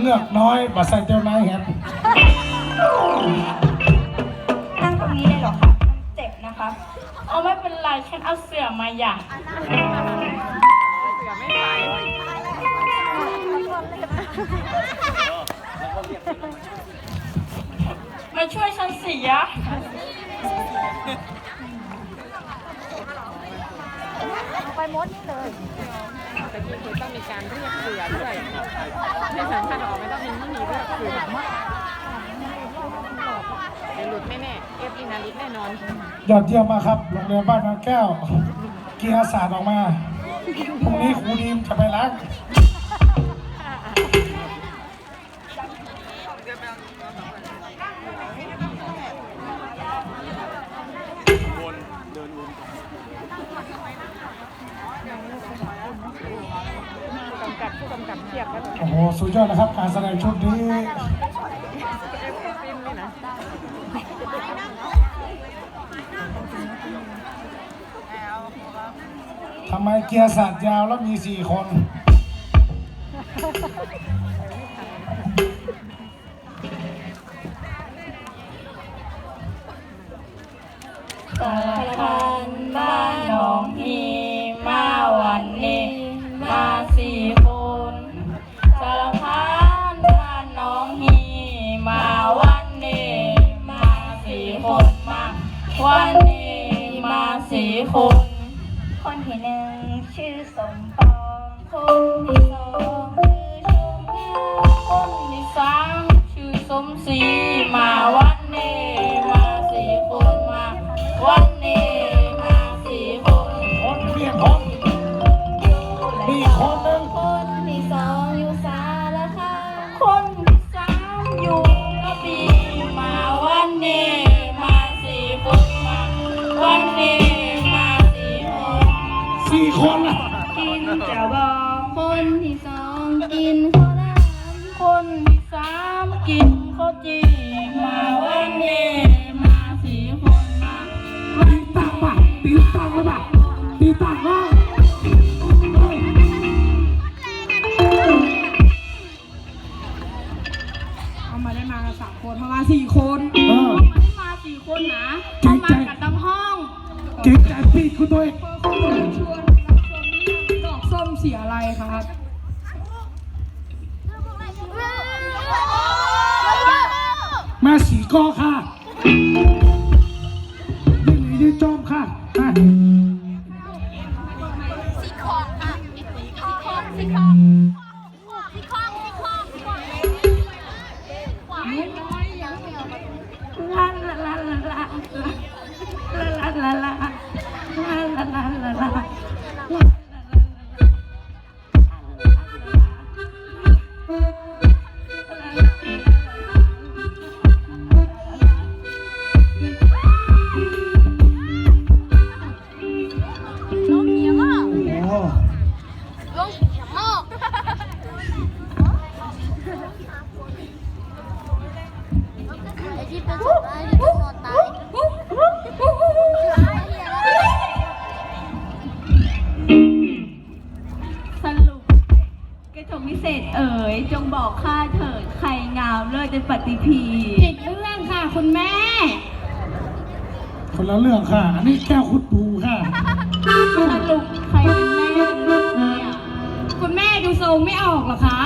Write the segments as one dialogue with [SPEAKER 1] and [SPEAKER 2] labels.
[SPEAKER 1] เงือกน้อยบัใส่เตียวไนายครับ
[SPEAKER 2] นั่งตรงนี้เลยเหรอคะมันเจ็บนะคะ
[SPEAKER 3] เอาไม่เป็นไรฉันเอาเสือมาอย่างมาช่วยฉันเสีย
[SPEAKER 4] ตะกี้ คือต้องมีการเรียกเสือด้วยไม่สำคัญออกไม่ต้องมีไม่มีเรียกเสือเดี๋ยวหลุดแน่ๆเอฟอินาลิสแน่นอน
[SPEAKER 1] ยอดเยี่ยมมากครับโรงเรียนบ้านนาแก้ว เกียร์ศาสตร์ออกมาพรุ่งนี้ครูดีมจะไปล้าง
[SPEAKER 4] กำ กับผู้กำกับเทียบแล้ว
[SPEAKER 1] โอ้โหสุดยอดนะครับการแสดงชุดนี้
[SPEAKER 4] เอฟฟินนี่นะ
[SPEAKER 1] ทำไมเกียร์ศาสตร์ยาวแล้วมีสี่คน
[SPEAKER 3] คน
[SPEAKER 2] ที่หนึ่งชื่อสมปองคนที่สองชื่อชมเง
[SPEAKER 3] คนที่สามชื่อสมศรีมาวัด
[SPEAKER 1] ตีตังว่า
[SPEAKER 5] เอามาได้มากันสามคนเพราะว่าสี่คน
[SPEAKER 1] เออ
[SPEAKER 5] ไม่ได้มาสี่คนนะ
[SPEAKER 1] เก่
[SPEAKER 5] เอา
[SPEAKER 1] ง
[SPEAKER 5] มา
[SPEAKER 1] ใจ
[SPEAKER 5] กันทั้งห้อง
[SPEAKER 1] เก่งใจปีกคุณตัวเอง
[SPEAKER 5] เพื่อคุณชวนรับชมเรื่องดอกส้มสีอะไรครับ
[SPEAKER 1] แม่สีกอค่ะ ยืนหรือยืนจอมค่ะ
[SPEAKER 2] ค่ะ
[SPEAKER 5] คุณแม่
[SPEAKER 1] คนละเรื่องค่ะ อันนี้แก้วคุดปูค่ะ
[SPEAKER 2] สรุปใครเป็นแม่เนี่ย
[SPEAKER 5] คุณแม่ดูทรงไม่ออกเหรอคะ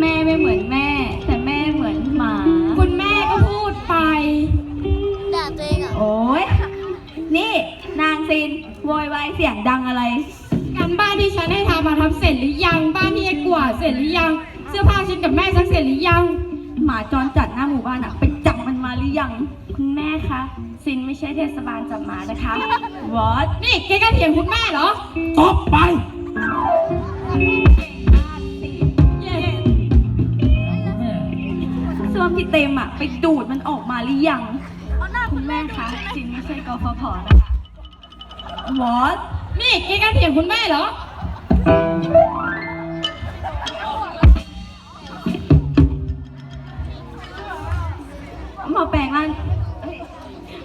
[SPEAKER 2] แม่ไม่เหมือนแม่ แต่แม่เหมือนหมา
[SPEAKER 5] คุณแม่ก็พูดไป
[SPEAKER 6] ด่าตัวเองอะ
[SPEAKER 2] โอ้ยนี่นางซินโวยวายเสียงดังอะไร
[SPEAKER 5] การบ้านที่ฉันให้ทำมาทำเสร็จหรือยัง บ้านที่ไอ้กวาดเสร็จหรือยัง เสื้อผ้าฉันกับแม่ซักเสร็จหรือยัง
[SPEAKER 2] หมาจรจัดหน้าหมู่บ้านอะไปจับ มันมาหรือยังคุณแม่คะซินไม่ใช่เทศบาลจับหมานะคะวอต
[SPEAKER 5] นี่แกก็เถียงคุณแม่เหรอ
[SPEAKER 1] ตบไป
[SPEAKER 5] เย้
[SPEAKER 1] แม่
[SPEAKER 2] ส้วมที่เต็มอะไปดูดมันออกมาหรือยัง คุณแม่คะซินไม่ใช่กฟผนะคะวอต
[SPEAKER 5] นี่แกก็เถียงคุณแม่เหรอ
[SPEAKER 2] หมอแปลงร่างเอ้ย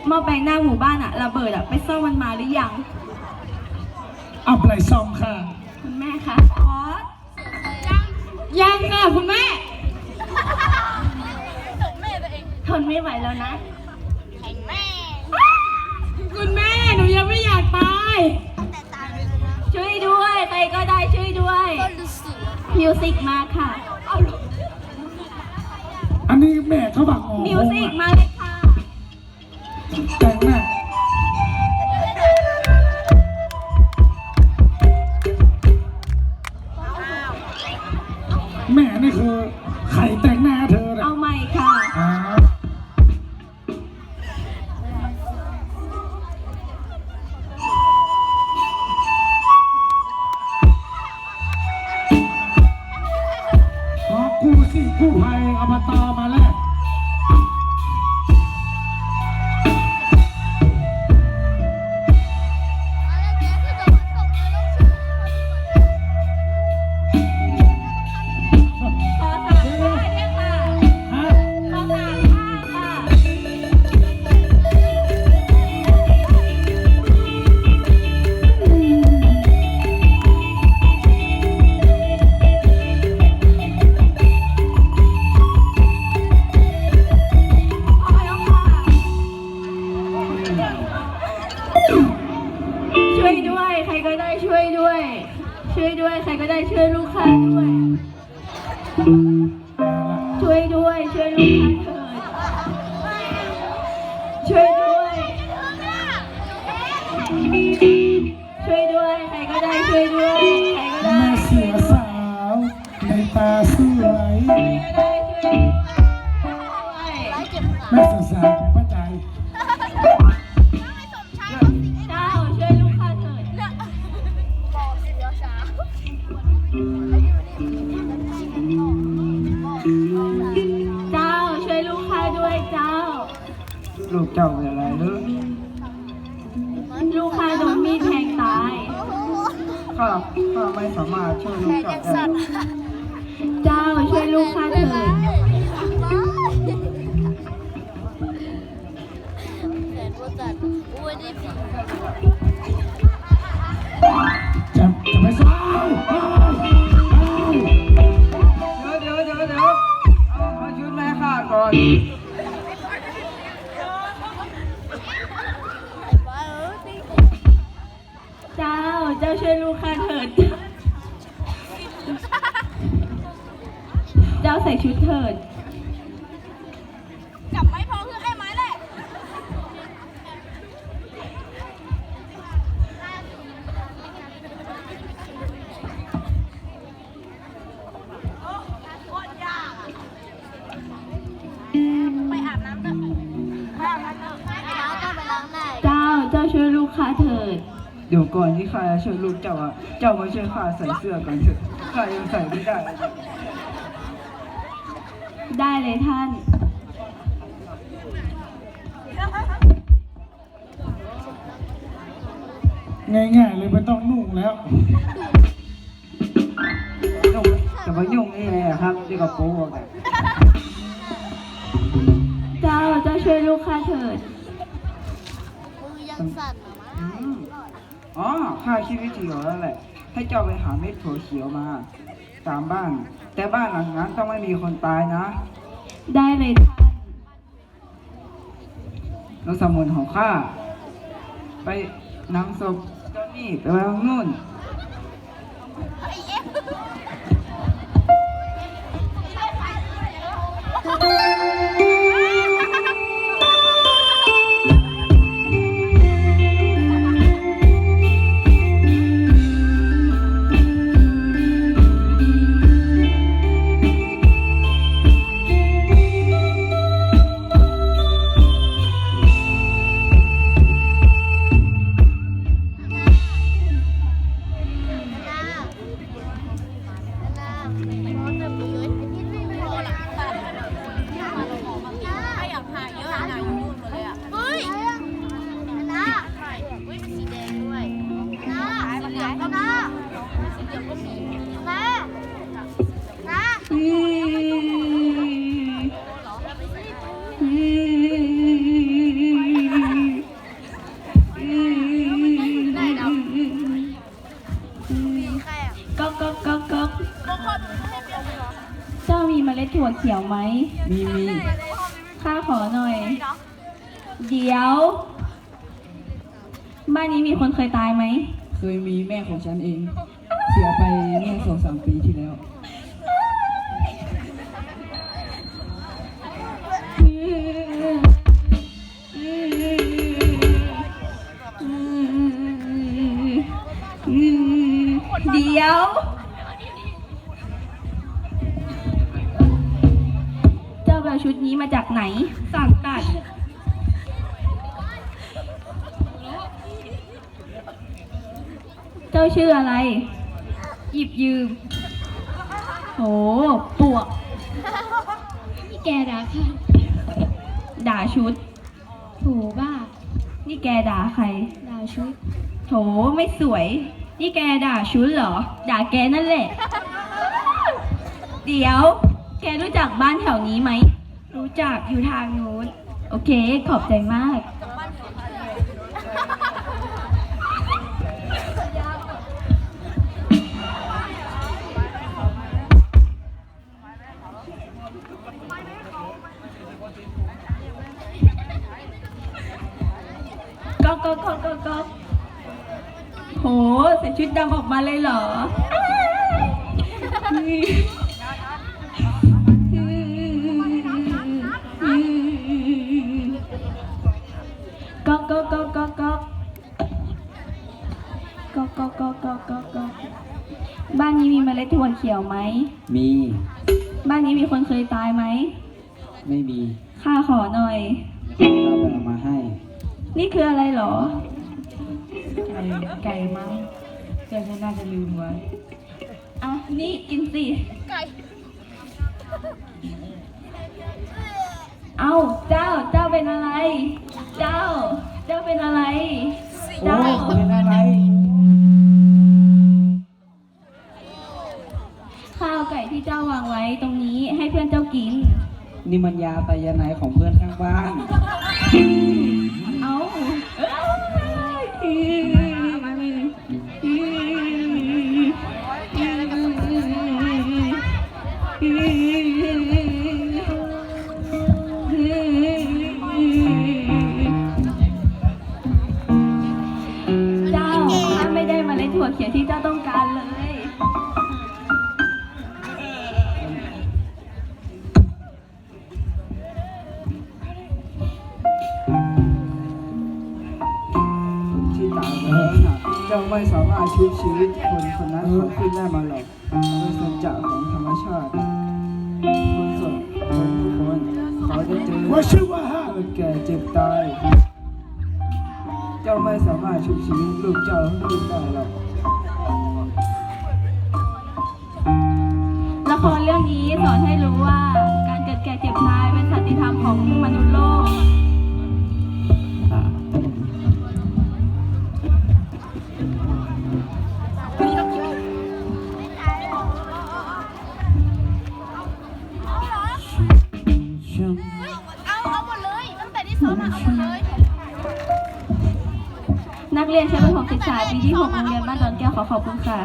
[SPEAKER 2] หมอแปลงหน้าหมู่บ้านอะระเบิดอะไปซ่อมมันมาหรือยัง
[SPEAKER 1] เอาไปซองค่ะ
[SPEAKER 2] คุณแม่คะวอต
[SPEAKER 5] ยังค่ะคุณแม่
[SPEAKER 2] ทนไม่ไหวแล้วนะ
[SPEAKER 5] คุณแม่หนูยังไม่อยากตาย
[SPEAKER 2] ช่วยด้วย ใครก็ได้ช่วยด้วย มิวสิกมาค่ะ
[SPEAKER 1] อันนี้ แม่เขาบักออก
[SPEAKER 2] มิวสิกมาเลยค่ะ
[SPEAKER 1] แต่งหน้
[SPEAKER 2] ช่วยด้วย ช่วยด้วย ใครก็ได้ช่วยลูกค้าด้วย ช่วยด้วย ช่วยลูก
[SPEAKER 1] จ้า
[SPEAKER 2] ใส่ชุดเถิด
[SPEAKER 6] จับไม่พอคือให้ไม้แหละไปอาบน้ำเถอะไปอาบน้ำเถอะไปอาบน้ำก็ไปล้างได้
[SPEAKER 2] เจ้าเจ้าช่วยลูกค้าเถิด
[SPEAKER 7] เดี๋ยวก่อนที่ข้าจะช่วยลูกเจ้าอะ เจ้ามาช่วยข้าใส่เสื้อก่อนเถอะข้ายังใส่ไม่ได้
[SPEAKER 2] ได้เลยท่าน
[SPEAKER 1] ง่ายๆเลยไม่ต้องนุ่งแล้ว
[SPEAKER 7] ยุ่งแต่ว่ายุ่งนี่แหละครับที่กับโป๊ะกัน
[SPEAKER 2] เจ้าเจ้าช่วยลูกค้าเถิด
[SPEAKER 6] มือยังสั่นเหรอ
[SPEAKER 7] อื
[SPEAKER 6] มะ
[SPEAKER 7] มอ๋อข้าคิดวิธีของแล้วแหละ ให้เจ้าไปหาเม็ดถั่วเขียวมา ตามบ้าน แต่บ้านหลังนั้นต้องไม่มีคนตายนะ
[SPEAKER 2] ได้เลยท่าน
[SPEAKER 7] แล้วสมุนของข้า ไปนำศพเจ้านี่ไปไว้ตรงนู่น
[SPEAKER 2] เมล็ดถั่วเขียวไหม
[SPEAKER 7] มีมี
[SPEAKER 2] ข้าขอหน่อย เดี๋ยว บ้านนี้มีคนเคยตายไหม
[SPEAKER 7] เคยมีแม่ของฉันเอง เสียไปเมื่อสองสามปีที่แล้ว
[SPEAKER 2] ไหน สั่งตัด เจ้าชื่ออะไร หยิบยืม โหปวก
[SPEAKER 5] นี่แกด่าค่ะ
[SPEAKER 2] ด่าชุด
[SPEAKER 5] โถบ้า
[SPEAKER 2] นี่แกด่าใคร
[SPEAKER 5] ด่าชุด
[SPEAKER 2] โถไม่สวย นี่แกด่าชุดเหรอ ด่าแกนั่นแหละ เดี๋ยว แกรู้จักบ้านแถวนี้ไหม รู้จักอยู่ทางนู้น โอเค ขอบใจมาก ก็ก็ก็ก็ก็โห ใส่ชุดดำออกมาเลยเหรอ ก็ก็ก็ก็ก็ก็ก็ก็ก็ก็ก็บ้านนี้มีเมล็ดถั่วเขียวไหม
[SPEAKER 7] มี
[SPEAKER 2] บ้านนี้มีคนเคยตายไหม
[SPEAKER 7] ไม่มี
[SPEAKER 2] ข้าขอหน่อย
[SPEAKER 7] เราไปเอามาให้
[SPEAKER 2] นี่คืออะไรเหรอ
[SPEAKER 7] ไก่ไก่มั้งเจ้าฉันน่าจะลืมไว้
[SPEAKER 2] อะ นี่กินสิ
[SPEAKER 6] ไก่
[SPEAKER 2] เอ้าเจ้า เจ้าเป็นอะไร เจ้า เจ้าเป็นอะไร
[SPEAKER 7] โอ้
[SPEAKER 2] เจ้า
[SPEAKER 7] เป็นอะไร
[SPEAKER 2] ข้าวไก่ที่เจ้าวางไว้ตรงนี้ให้เพื่อนเจ้ากิน
[SPEAKER 7] นี่มันยาตายาไหนของเพื่อนข้างบ้าน
[SPEAKER 2] ที่ตาย
[SPEAKER 7] ไปแล้วน่ะเจ้าไม่สามารถชุบชีวิตคนคนนั้นเขาขึ้นได้มาหรอกโดยสัจจะของธรรมชาติคนสดคนทุกคนเขาจะเจอ
[SPEAKER 1] ว่าชื่อว่า
[SPEAKER 7] เกิดแก่เจ็บตาย เจ้าไม่สามารถชุบชีวิตลูกเจ้าให้ขึ้นได้หรอก
[SPEAKER 2] ละครเรื่องนี้สอนให้รู้ว่าการเกิดแก่เจ็บตายเป็นสัจธรรมของมนุษย์ ขอบคุณค่ะ